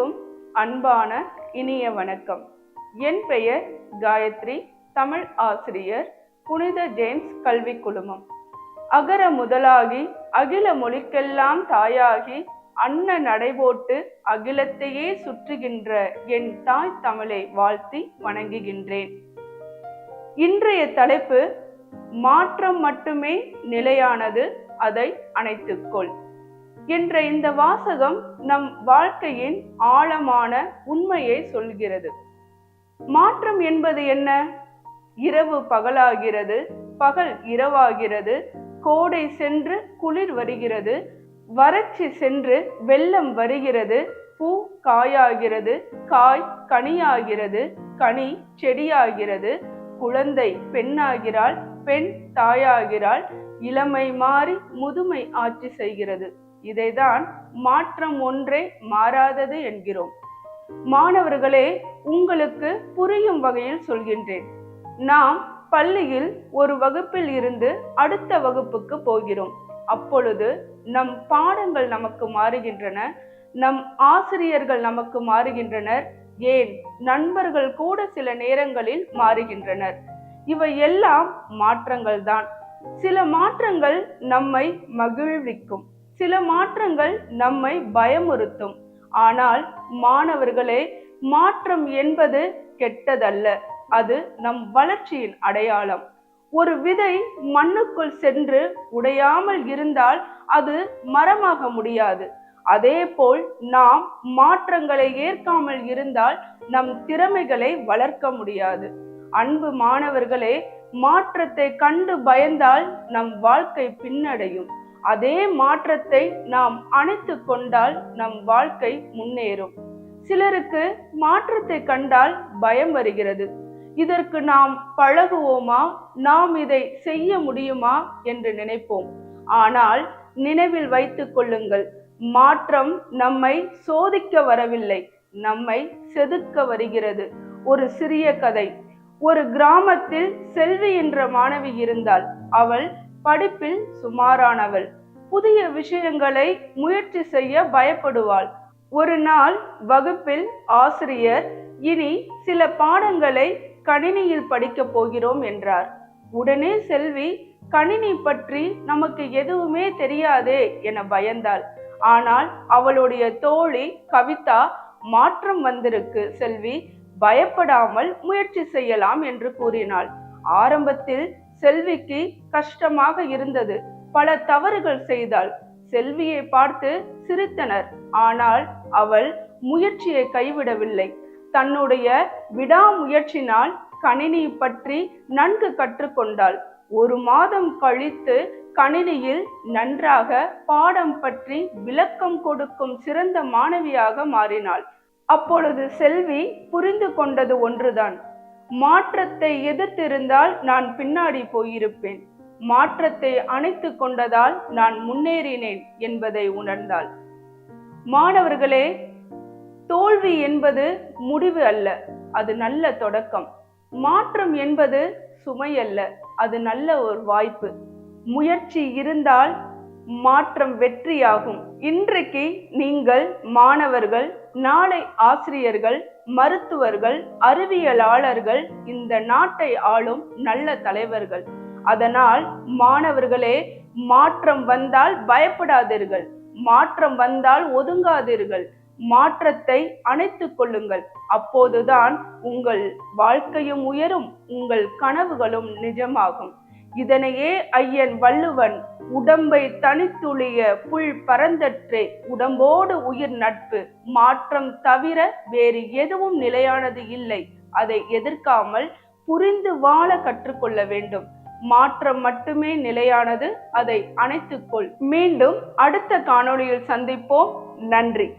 அனைவருக்கும் அன்பான இனிய வணக்கம். என் பெயர் காயத்ரி தமிழ் ஆசிரியர் புனித ஜேம்ஸ் கல்வி குழுமம். அகர முதலாகி அகில மொழிக்கெல்லாம் தாயாகி அன்ன நடைபோட்டு அகிலத்தையே சுற்றுகின்ற என் தாய் தமிழை வாழ்த்தி வணங்குகின்றேன். இன்றைய தலைப்பு மாற்றம் மட்டுமே நிலையானது அதை அணைத்துக்கொள் என்ற இந்த வாசகம் நம் வாழ்க்கையின் ஆழமான உண்மையை சொல்கிறது. மாற்றம் என்பது என்ன? இரவு பகலாகிறது பகல் இரவாகிறது கோடை சென்று குளிர் வருகிறது வறட்சி சென்று வெள்ளம் வருகிறது பூ காயாகிறது காய் கனியாகிறது கனி செடியாகிறது குழந்தை பெண்ணாகிறாள் பெண் தாயாகிறாள் இளமை மாறி முதுமை ஆட்சி செய்கிறது. இதைதான் மாற்றம் ஒன்றே மாறாதது என்கிறோம். மாணவர்களே உங்களுக்கு புரியும் வகையில் சொல்கின்றேன். நாம் பள்ளியில் ஒரு வகுப்பில் இருந்து அடுத்த வகுப்புக்கு போகிறோம். அப்பொழுது நம் பாடங்கள் நமக்கு மாறுகின்றன நம் ஆசிரியர்கள் நமக்கு மாறுகின்றனர் ஏன் நண்பர்கள் கூட சில நேரங்களில் மாறுகின்றனர். இவை எல்லாம் மாற்றங்கள் தான் சில மாற்றங்கள் நம்மை மகிழ்விக்கும். சில மாற்றங்கள் நம்மை பயமுறுத்தும். ஆனால் மாணவர்களே மாற்றம் என்பது கெட்டதல்ல. அது நம் வளர்ச்சியின் அடையாளம். ஒரு விதை மண்ணுக்குள் சென்று உடையாமல் இருந்தால் அது மரமாக முடியாது. அதேபோல் நாம் மாற்றங்களை ஏற்காமல் இருந்தால் நம் திறமைகளை வளர்க்க முடியாது. அன்பு மாணவர்களே மாற்றத்தை கண்டு பயந்தால் நம் வாழ்க்கை பின்னடையும். அதே மாற்றத்தை நாம் அணைத்து கொண்டால் நம் வாழ்க்கை முன்னேறும். சிலருக்கு மாற்றத்தை கண்டால் பயம் வருகிறது. இதற்கு நாம் பழகுவோமா? நாம் இதை செய்ய முடியுமா? என்று நினைப்போம். ஆனால் நினைவில் வைத்துக் கொள்ளுங்கள் மாற்றம் நம்மை சோதிக்க வரவில்லை நம்மை செதுக்க வருகிறது. ஒரு சிறிய கதை. ஒரு கிராமத்தில் செல்வி என்ற மாணவி இருந்தாள் அவள் படிப்பில் சுமாரானவள். புதிய விஷயங்களை முயற்சி செய்ய பயப்படுவாள். ஒரு நாள் வகுப்பில் ஆசிரியர் இனி சில பாடங்களை கணினியில் படிக்கப் போகிறோம் என்றார். உடனே செல்வி கணினி பற்றி நமக்கு எதுவுமே தெரியாதே என பயந்தாள். ஆனால் அவளுடைய தோழி கவிதா மாற்றம் வந்திருக்கு செல்வி பயப்படாமல் முயற்சி செய்யலாம் என்று கூறினாள். ஆரம்பத்தில் செல்விக்கு கஷ்டமாக இருந்தது. பல தவறுகள் செய்தாள். செல்வியை பார்த்து சிரித்தனர். ஆனால் அவள் முயற்சியை கைவிடவில்லை. தன்னுடைய விடாமுயற்சினால் கணினி பற்றி நன்கு கற்றுக்கொண்டாள். ஒரு மாதம் கழித்து கணினியில் நன்றாக பாடம் பற்றி விளக்கம் கொடுக்கும் சிறந்த மாணவியாக மாறினாள். அப்பொழுது செல்வி புரிந்து கொண்டது ஒன்றுதான். மாற்றத்தை எதிர்த்திருந்தால் நான் பின்னாடி போயிருப்பேன். மாற்றத்தை அணைத்து கொண்டதால் நான் முன்னேறினேன் என்பதை உணர்ந்தாள். மாணவர்களே தோல்வி என்பது முடிவு அல்ல அது நல்ல தொடக்கம். மாற்றம் என்பது சுமை அல்ல அது நல்ல ஒரு வாய்ப்பு. முயற்சி இருந்தால் மாற்றம் வெற்றியாகும். இன்றைக்கு நீங்கள் மாணவர்கள் நாளை ஆசிரியர்கள் மருத்துவர்கள் அறிவியலாளர்கள் இந்த நாட்டை ஆளும் நல்ல தலைவர்கள். அதனால் மாணவர்களே மாற்றம் வந்தால் பயப்படாதீர்கள். மாற்றம் வந்தால் ஒதுங்காதீர்கள். மாற்றத்தை அணைத்துக் கொள்ளுங்கள். அப்போதுதான் உங்கள் வாழ்க்கையும் உயரும் உங்கள் கனவுகளும் நிஜமாகும். இதனையே ஐயன் வள்ளுவன் உடம்பை தனித்துளிய புல் பரந்தற்றே உடம்போடு உயிர் நட்பு மாற்றம் தவிர வேறு எதுவும் நிலையானது இல்லை. அதை எதிர்க்காமல் புரிந்து வாழ கற்றுக்கொள்ள வேண்டும். மாற்றம் மட்டுமே நிலையானது. அதை அணைத்துக்கொள். மீண்டும் அடுத்த காணொளியில் சந்திப்போம். நன்றி.